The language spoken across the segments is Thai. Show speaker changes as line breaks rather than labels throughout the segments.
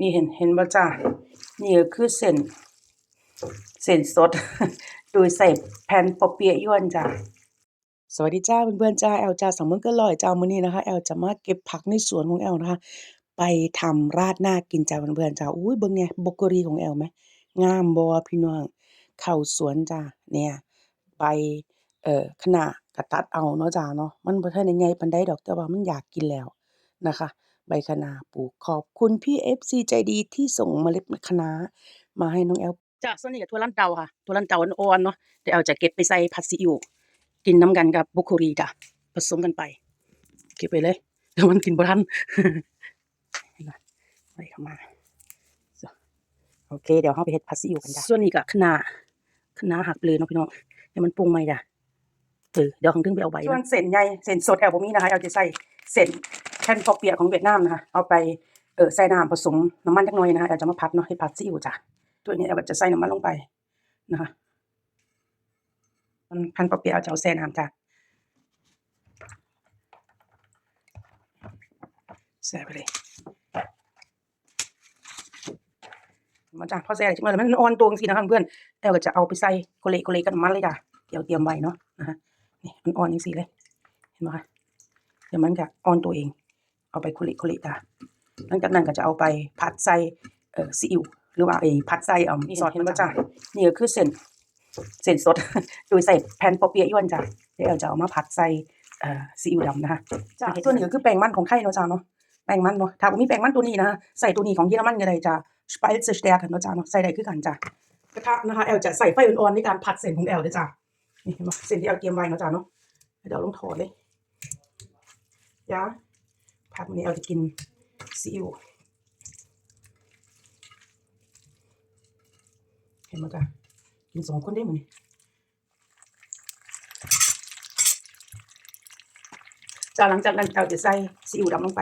นี่เห็นเห็นบ่จ้านี่ก็คือเส้น เส้นสด โดยใส่แผ่นปอเปี๊ยะยวนจ้าสวัสดีจ้าเพื่อนๆจ้าแอลจ้าสามมื้อกินร้อยจ้ามื้อนี้นะคะแอลจะมาเก็บผักในสวนของแอลนะคะ ไปทำราดหน้ากินจ้าเพื่อนๆจ้าอุ้ยเบิ่งเนี่ยบรอกโคลีของแอลไหมงามบ่พี่น้องเข้าสวนจ้าเนี่ยใบเอ่อคะน้าก็ตัดเอาเนาะจ้าเนาะมันบ่ทันได้ใหญ่ปานใดดอกแต่ว่ามันอยากกินแล้วนะคะ ใบคะน้าปลูก ขอบคุณพี่ FC ใจดีที่ส่งเมล็ดคะน้ามาให้น้องแอลจ้ะส่วนนี้ก็ถั่วลันเตาค่ะถั่วลันเตาอ่อนๆเนาะเดี๋ยวแอลจะเก็บไปใส่ผัดซีอิ๊วกินน้ำกันกับบรอกโคลีจ้ะผสมกันไป เก็บไปเลยเดี๋ยวมันกินบ่ทันเห็นบ่ใส่เข้ามาโอเค เดี๋ยวเราไปเฮ็ดผัดซีอิ๊วกันจ้ะส่วนนี้ก็คะน้าคะน้าหักไปเลยเนาะพี่น้องเดี๋ยวมันปรุงใหม่จ้ะเออเดี๋ยวของถึงไปเอาใบส่วนเส้นใหญ่เส้นสดแอลบ่มีนะคะแอลจะใส่เส้น แผ่นปอเปียของเวียดนามนะคะเอาไปเออใส่น้ำผสมน้ำมันจักหน่อยนะคะแอลจะมาผัดเนาะให้ผัดซีอิ๊วจ้ะตัวนี้แอลก็จะใส่น้ำมันลงไปนะคะมันแผ่นปอเปียะแอลจะเอาแช่น้ำจ้ะแช่ไปเลยมาจ้ะพอแช่แล้วมันอ่อนตัวจังซี่นะคะเพื่อนแอลก็จะเอาไปใส่โกเลโกเลกับน้ำมันเลยจ้ะเดี๋ยวเตรียมไว้เนาะนะคะนี่มันอ่อนจังซี่เลย เห็นไหมคะเดี๋ยวมันจะอ่อนตัวเอง เอาไปคุริคุริจ้ะหลังจากนั้นก็จะเอาไปผัดใส่เอ่อซีอิ๊วหรือว่าไอ้ผัดใส่เอ่อซอสเห็นไหมจ้ะนี่ก็คือเส้นเส้นสด โดยใส่แผ่นปอเปี๊ยะยวนจ้ะเดี๋ยวเราจะเอามาผัดใส่เอ่อซีอิ๊วดำนะคะจ้ะตัวนี้ก็คือแป้งมันของไทยเนาะจ้ะเนาะแป้งมันเนาะถ้าบ่มีแป้งมันตัวนี้นะใส่ตัวนี้ของเยอรมันก็ได้จ้ะ Spice Stärke เนาะจ้ะเนาะใส่ได้คือกันจ้ะกระทะนะคะแอลจะใส่ไฟอ่อนๆในการผัดเส้นของแอลเด้อจ้ะนี่เห็นไหมเส้นที่แอลเตรียมไว้เนาะจ้ะเนาะเดี๋ยวลงถอดเลยยา ผักวันนี้เราจะกินซีอิ๊วเห็นไหมจ๊ะกินสองคนได้ไหมอนี่จ้าหลังจากนั้นเราจะใส่ซีอิ๊วดำลงไป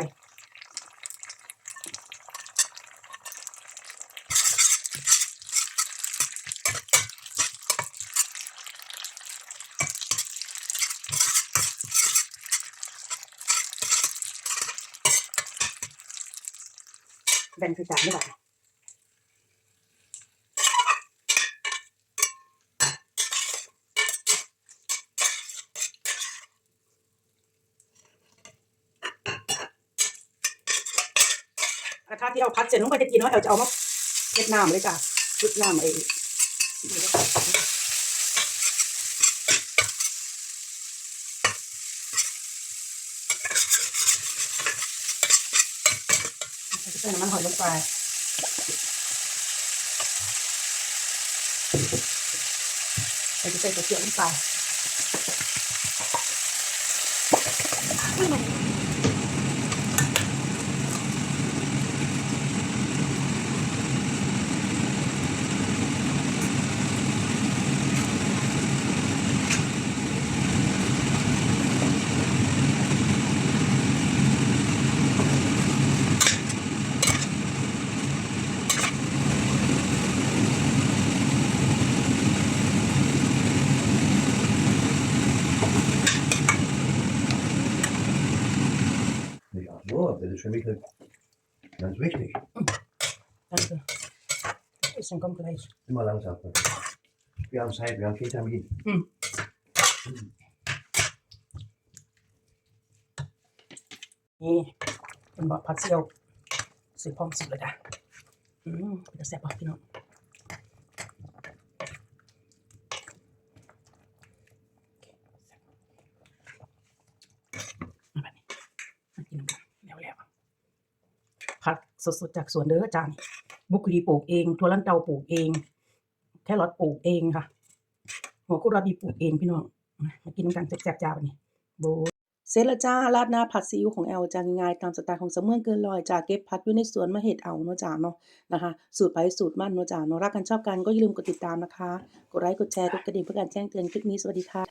แบ่งใส่จานไม่ไหวกระทะที่เอาพัดเสร็จลงไปจะกินเนาะเอาจะเอามาเช็ดน้ำเลยจ้ะชุดน้ำไอ้ ใส่น้ำมันหอยลงไปเราจะใส่กระเทียมลงไป
Ja, so, das ist für mich ganz wichtig.
Danke. Das Essen kommt gleich.
Immer langsam. Wir haben Zeit, wir haben viel Termin.
Hm. Ini tempat pasir. Si pom si belaga. das ist ja auch pinok. ินกันแล้วแล้วผักสดๆจากสวนเด้อจานบุกรีปลูกเองถั่วลันเตาปลูกเอง แครอทปลูกเองค่ะ หัวกุหลาบีปลูกเองพี่น้อง มากินกันแซ่บๆจ้าวันนี้โบเสร็จแล้วจ้าราดหน้าผัดซีอิ๊วของแอลจ้าง่ายๆตามสไตล์ของสำเมืองเกินร้อยจ้าเก็บผักอยู่ในสวนมาเฮ็ดเอาเนาะจ้าเนาะนะคะ สูตรไปสูตรมันเนาะจ้าเนาะรักกันชอบกันก็อย่าลืมกดติดตามนะคะ กดไลค์กดแชร์กดกระดิ่งเพื่อการแจ้งเตือนคลิปนี้สวัสดีค่ะ